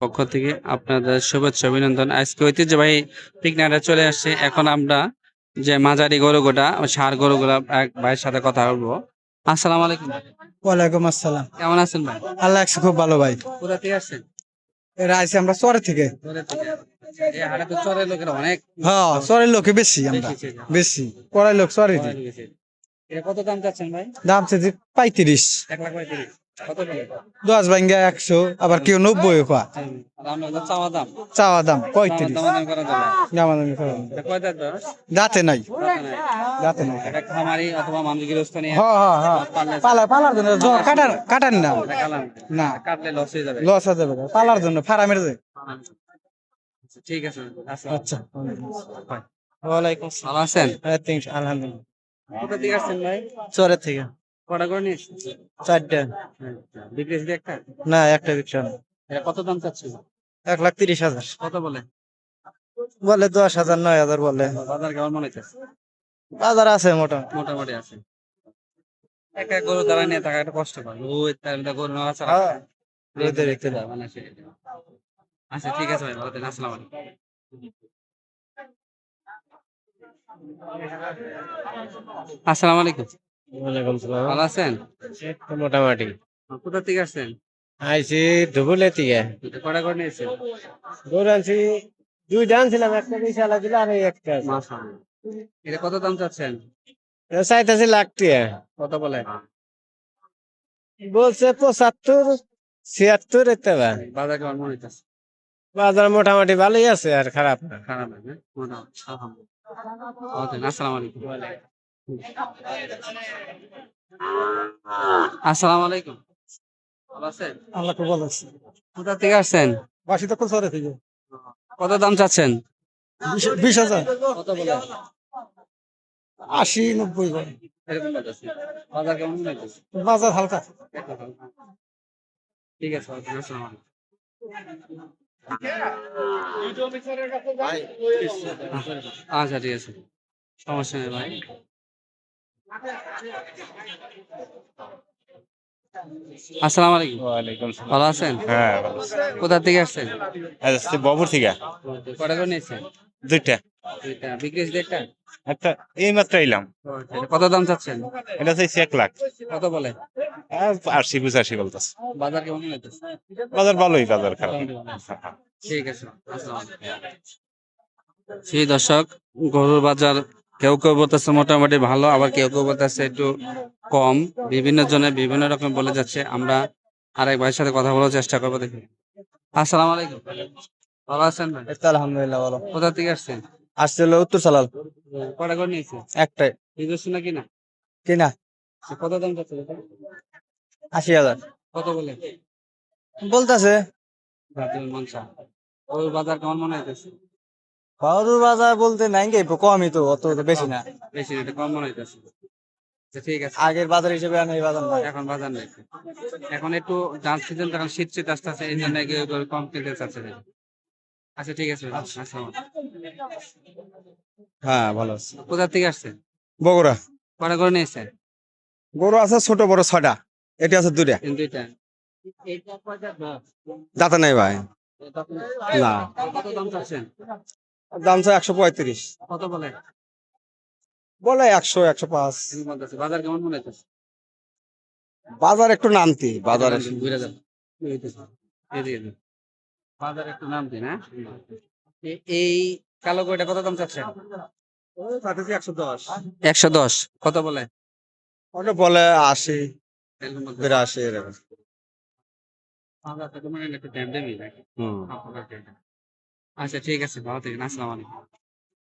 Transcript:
পক্ষ থেকে আপনাদের শুভেচ্ছা অভিনন্দন। আজকে ঐতিহ্যবাহী পিকনারে চলে আসছে। এখন আমরা যে মাঝারি গরুগুলা সার গরুগুলা এক ভাইয়ের সাথে কথা বলব। আসসালামু আলাইকুম ওয়ালাইকুম আসসালাম। কেমন আছেন ভাই? আল্লাহ একশো খুব ভালো ভাই। কোথা থেকে আসছেন? এরা আইসি আমরা চরে থেকে। হ্যাঁ চরের লোকে বেশি আমরা। বেশি ছিল। লোক চরে চরে গেছে। এটা কত দাম চাচ্ছেন ভাই? দাম চাইছি পঁয়ত্রিশ। এক লাখ পঁয়ত্রিশ। কত বলে দশ ভাঙ্গা একশো আবার কেউ নব্বই পা চাওয়া দাম পঁয়ত্রিশ। দামাদামি করা দাঁত নাই। দাঁতে পালার জন্য জ- কাটার কাটার না। না। লস হয়ে যাবে। পালার জন্য ফার্মের ঠিক আছে আচ্ছা। ওয়ালাইকুম আছেন আলহামদুলিল্লাহ কোথা থেকে আসছেন ভাই? চরের থেকে। কটা করে নিয়েছেন চারটা। আচ্ছা, বিক্রি হয়েছে একটা? না একটা বিক্রি এটা কত দাম এক লাখ তিরিশ হাজার। কত বলে? বলে দশ হাজার নয় হাজার বলে। বাজার কেমন মনে হচ্ছে বাজার আছে মোটামুটি। মোটামুটি আছে। একা গরু নিয়ে থাকা একটা কষ্ট পায় ওই তার মধ্যে গরু নেওয়া ছাড়া হ্যাঁ, রোদে দেয় মানে আচ্ছা ঠিক আছে ভাই ভালো থাকেন আসসালামু আলাইকুম। আসসালামু আলাইকুম। ওয়ালাইকুম সালাম। ভালো আছেন? মোটামুটি। কোথা থেকে আসছেন? আইছি ধুবুলে থেকে। কটা করে নিয়েছেন? গরু আনছি দুইটা আনছিলাম একটা বিশাল দিল আর একটা এটা কত দাম চাচ্ছেন? চাইতেছি লাখ টাকা। কত বলে বলছে পঁচাত্তর ছিয়াত্তর এতে বাজার কেমন মনে হইতেছে? বাজার মোটামুটি ভালোই আছে আর খারাপ খারাপ আসসালামু আলাইকুম। আসসালামু আলাইকুম। ভালো আছেন? আল্লাহ খুব ভালো আছে। কোথা থেকে আসছেন? বাসি থেকে। কত দাম চাচ্ছেন? বিশ হাজার। কত বলে? আশি নব্বই বাজার কেমন মনে বাজার হালকা। ঠিক আছে ভালো আসসালামু আলাইকুম। আচ্ছা ঠিক আছে। সমস্যা নেই ভাই। আসসালামু আলাইকুম। ওয়ালাইকুম সালাম। ভালো আছেন? হ্যাঁ কোথা থেকে আসছেন? আসছে বাবুর থেকে। কটা করে নিয়েছেন? দুইটা। দুইটা। বিক্রি হয়েছে একটা একটা এই মাত্র এলাম। কত দাম চাচ্ছেন? এটা চাইছি এক লাখ। কত বলে? আশি পঁচাশি বলতেছে। বাজার কেমন বাজার ভালোই বাজার খারাপ। ঠিক আছে সেই দর্শক গরুর বাজার কেউ কেউ বলতেছে মোটামুটি ভালো আবার কেউ কেউ বলতেছে একটু কম। বিভিন্ন জনে বিভিন্ন রকম বলে যাচ্ছে। আমরা আরেক ভাইয়ের সাথে কথা বলার চেষ্টা করব দেখি। আসসালামু আলাইকুম। ভালো আছেন ভাই? আলহামদুলিল্লাহ ভালো। কোথা থেকে আসছেন? আসছিল উত্তর সালাল। কটা করে নিয়েছে একটাই। নিজস্ব না কিনা? কত দাম যাচ্ছে আশি হাজার। কত বলে? বলতেছে। রাতের মনসা ওই বাজার কেমন মনে হইতেছে? বাহাদুর বাজার বলতে নাই গে কমই তো অত বেশি না। বেশি না কম মনে হইতেছে। আচ্ছা, ঠিক আছে। আগের বাজার হিসেবে আর এই বাজার নাই। এখন বাজার নেই। এখন একটু ডান সিজন তখন শীত শীত আসতে এই জন্য কম কিনতে চাচ্ছে। না। আচ্ছা ঠিক আছে। হ্যাঁ ভালো আছে। কোথা থেকে আসছেন বগুড়া। কটা করে নিয়েছেন গরু আছে ছোট বড় ছটা এটা আছে দুটা দুইটা। দাঁতা নাই ভাই। না। কত দাম চাই একশো পঁয়ত্রিশ। কত বলে? বলে একশো একশো পাঁচ। বাজার কেমন মনে বাজার একটু নামতি বাজারে। বাজার একটু নাম দিন হ্যাঁ এই কালো কয়টা কত দাম চাচ্ছেন? একশো দশ। একশো দশ। কত বলে? ওটা বলে আশি। বিরাশি এরকম? হুম। আচ্ছা ঠিক আছে ভালো থাকেন আসসালামু আলাইকুম।